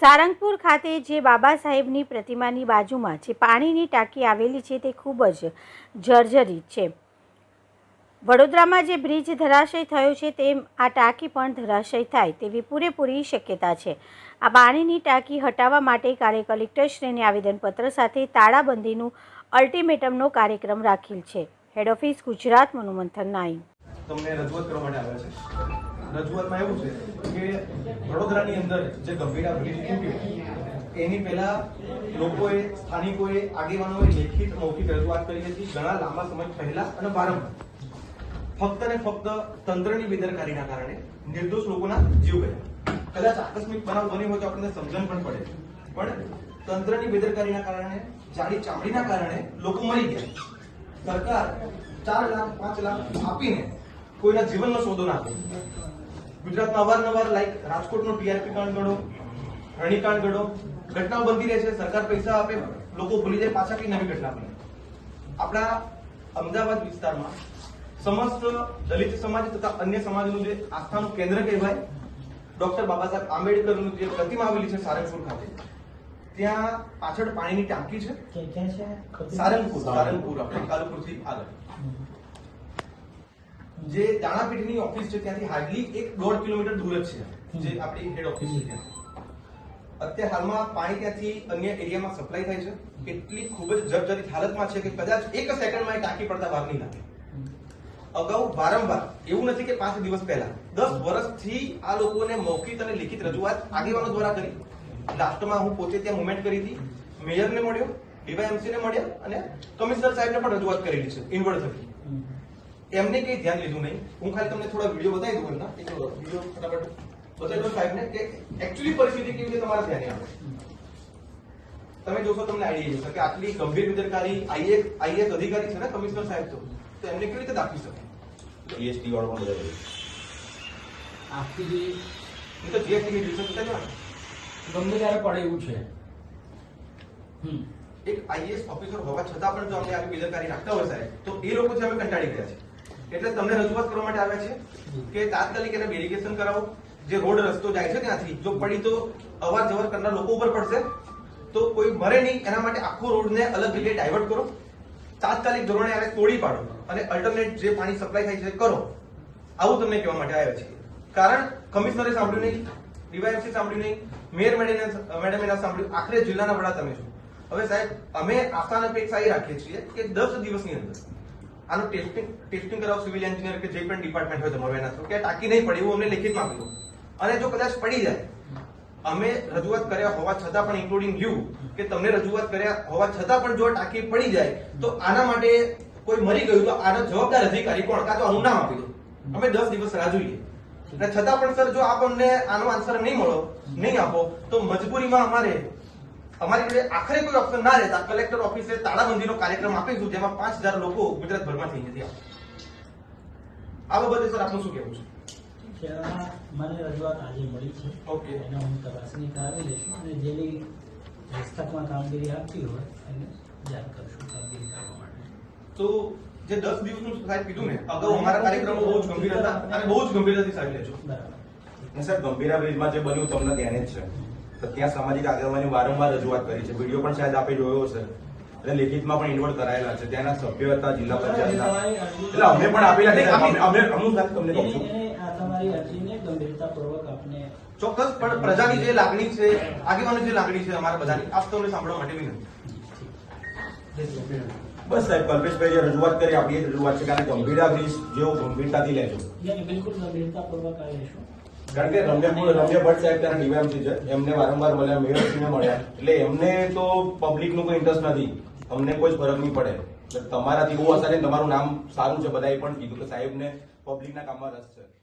સારંગપુર ખાતે જે બાબા સાહેબની પ્રતિમાની બાજુમાં જે પાણીની ટાંકી આવેલી છે તે ખૂબ જ જર્જરિત છે. વડોદરામાં જે બ્રિજ ધરાશય થયો છે તેમ આ ટાંકી પણ ધરાશય થાય તેવી પૂરેપૂરી શક્યતા છે. આ પાણીની ટાંકી હટાવવા માટે કાલે કલેક્ટરશ્રીને આવેદનપત્ર સાથે તાળાબંધીનું અલ્ટિમેટમનો કાર્યક્રમ રાખેલ છે. હેડ ઓફિસ ગુજરાત, મનોમંથન નાઈ તમને રજૂઆત કરવા માટે આવ્યા છે. રજૂઆતમાં એવું છે કે વડોદરાની અંદર જે ગંભીરા બ્રિજ તૂટ્યો, એની પહેલા લોકોએ, સ્થાનિકોએ, આગેવાનોએ લેખિત મૌખિક રજૂઆત કરી હતી, ઘણા લાંબા સમય પહેલા અને વારંવાર. ફક્ત ને ફક્ત તંત્રની બેદરકારીના કારણે નિર્દોષ લોકોના જીવ ગયા. કદાચ આકસ્મિક બનાવ બન્યો હોય તો આપણને સમજણ પણ પડે. પણ તંત્રની બેદરકારીના કારણે, જાડી ચામડીના કારણે લોકો મરી ગયા. સરકાર ચાર લાખ, પાંચ લાખ આપીને કોઈના જીવનનો સોદો નાખો ગુજરાતમાં અવારનવાર લાઈક રાજકોટનો ટીઆરપી કાંડ ગણો રણીકાંડ ગણો ઘટનાઓ બનતી રહે છે સરકાર પૈસા આપે લોકો ભૂલી જાય પાછા કઈ નવી ઘટના બને. આપણા અમદાવાદ વિસ્તારમાં સમસ્ત દલિત સમાજ તથા અન્ય સમાજનું જે આસ્થાનું કેન્દ્ર કહેવાય ડોક્ટર બાબા સાહેબ આંબેડકરનું જે પ્રતિમા આવેલી છે સારંગપુર ખાતે ત્યાં પાછળ પાણીની ટાંકી છે. છે? સારંગપુર. સારંગપુર આપણે કાલુપુરથી આગળ. જે દાણાપીઠની ઓફિસ છે ત્યાંથી હાર્ડલી એક દોઢ કિલોમીટર દૂર જ છે. જે આપણી હેડ ઓફિસ છે ત્યાં. અત્યારે હાલમાં પાણી ત્યાંથી અન્ય એરિયામાં સપ્લાય થાય છે. એટલી ખૂબ જ જર્જરિત હાલતમાં છે કે કદાચ એક સેકન્ડમાં એ ટાંકી પડતા વાર નહીં લાગે અગાઉ વારંવાર એવું નથી કે પાંચ દિવસ પહેલા. દસ વર્ષથી આ લોકોને મૌખિક અને લિખિત રજૂઆત આગેવાનો દ્વારા કરી. લાસ્ટમાં હું પોતે ત્યાં મુમેન્ટ કરી હતી. મેયરને મળ્યો ડીવાયએમસી ને મળ્યા અને કમિશનર સાહેબને પણ રજૂઆત કરેલી છે ઇન્વર્ડ થકી. એમને કઈ ધ્યાન લીધું નહીં. હું ખાલી તમને થોડા વીડિયો બતાવી દઉં એમના. એક વીડિયો ફટાફટ બતાવી દઉં સાહેબને કે એકચ્યુઅલી પરિસ્થિતિ કેવી રીતે તમારા ધ્યાને આવે. તમે જોશો તમને આઈડિયા જશે કે આટલી ગંભીર બેદરકારી આઈએસ આઈએસ અધિકારી છે ને કમિશનર સાહેબ તો. તો એમને કેવી રીતે દાખવી શકે? જીએસટી વાળો પણ બધા આખી જે એ તો જીએસટી ની રિસર્ચ છે ને ગમે ત્યારે પડે એવું છે. હમ. એક આઈએસ ઓફિસર હોવા છતાં પણ જો અમને આવી બેદરકારી રાખતા હોય સાહેબ તો એ લોકો છે અમે કંટાળી ગયા છે. એટલે તમને રજૂઆત કરવા માટે આવ્યા છે કે તાત્કાલિક એને વેરિફિકેશન કરાવો. જે રોડ રસ્તો જાય છે ત્યાંથી, જો પડી તો અવાર જવર કરનાર લોકો ઉપર પડશે. તો કોઈ મરે નહીં, એના માટે આખો રોડને અલગ રીતે ડાયવર્ટ કરો. તાત્કાલિક ધોરણે આને તોડી પાડો અને અલ્ટરનેટ જે પાણી સપ્લાય થાય છે કરો. આવું તમને કહેવા માટે આવ્યા છીએ. કારણ કમિશનરે સાંભળ્યું નહીં ડીવાયએમસી સાંભળ્યું નહીં મેયર મેડમે મેડમે ના સાંભળ્યું. આખરે જિલ્લાના વડા તમે છો. હવે સાહેબ, અમે આસ્થાના અપેક્ષા એ રાખીએ છીએ કે દસ દિવસની અંદર આનું ટેસ્ટિંગ ટેસ્ટિંગ કરાવો સિવિલ એન્જિનિયર કે જે પણ ડિપાર્ટમેન્ટ હોય તમારું એના કે ટાંકી નહીં પડે, એવું અમને લેખિતમાં આપી દો અને જો કદાચ પડી જાય, અમે રજૂઆત કર્યા હોવા છતાં પણ ઇન્ક્લુડિંગ યુ કે તમને રજૂઆત કર્યા હોવા છતાં પણ જો ટાંકી પડી જાય, તો આના માટે કોઈ મરી ગયું તો આનો જવાબદાર અધિકારી કોણ? કાં તો આનું નામ આપી દો. અમે દસ દિવસ રાહ જોઈએ. છતાં પણ, સર, જો આપ અમને આનો આન્સર નહીં મળો, નહીં આપો, તો મજબૂરીમાં અમારે અમારી જોડે આખરે કોઈ ઓપ્શન ના રહેતા. કલેક્ટર ઓફિસે તાળાબંધીનો કાર્યક્રમ આપીશું જેમાં પાંચ હજાર લોકો ગુજરાતભરમાં થઈ જતી આ બાબતે સર આપનું શું કહેવું છે? મને રજૂઆત આજે મળી છે. ઓકે. એને હું તપાસણી કરાવી લઈશું અને જેની હસ્તકમાં કામગીરી આપતી હોય એને જાણ કરશું કામગીરી કરવા માટે. તો જે દસ દિવસનું સાહેબ કીધું ને અગાઉ અમારા કાર્યક્રમો બહુ જ ગંભીર હતા અને બહુ જ ગંભીરતાથી સાહેબ લેજો બરાબર. સાહેબ ગંભીરા બ્રિજમાં જે બન્યું તમને ધ્યાને જ છે. ત્યાં સામાજિક આગેવાની વારંવાર રજૂઆત કરી છે. વીડિયો પણ શાયદ આપે જોયો છે એટલે લેખિતમાં પણ ઇન્વોલ્વ કરાયેલા છે. ત્યાંના સભ્ય હતા જિલ્લા પંચાયતના એટલે અમે પણ આપેલા છે અમે અમે હું તમને કહું છું. ચોક્કસ પણ પ્રજાની જે લાગણી છે આગેવાની જે લાગણી છે અમારા બધાની આપ તમને સાંભળવા માટે વિનંતી બસ સાહેબ કલ્પેશભાઈ જે રજૂઆત કરી આપણી રજૂઆત છે કારણ કે ગંભીરા બ્રિજ જેવો ગંભીરતાથી લેજો. બિલકુલ ગંભીરતાપૂર્વક આ લેશું. કારણ કે રમ્ય રમ્ય ભટ્ટ સાહેબ ત્યાં ડીવાયમસી છે. એમને વારંવાર મળ્યા મેયરશ્રીને મળ્યા. એટલે એમને તો પબ્લિકનું કોઈ ઇન્ટરેસ્ટ નથી. અમને કોઈ ફરક નહીં પડે. તમારાથી બહુ અસર તમારું નામ સારું છે, બધાએ પણ કીધું કે સાહેબને પબ્લિકના કામમાં રસ છે.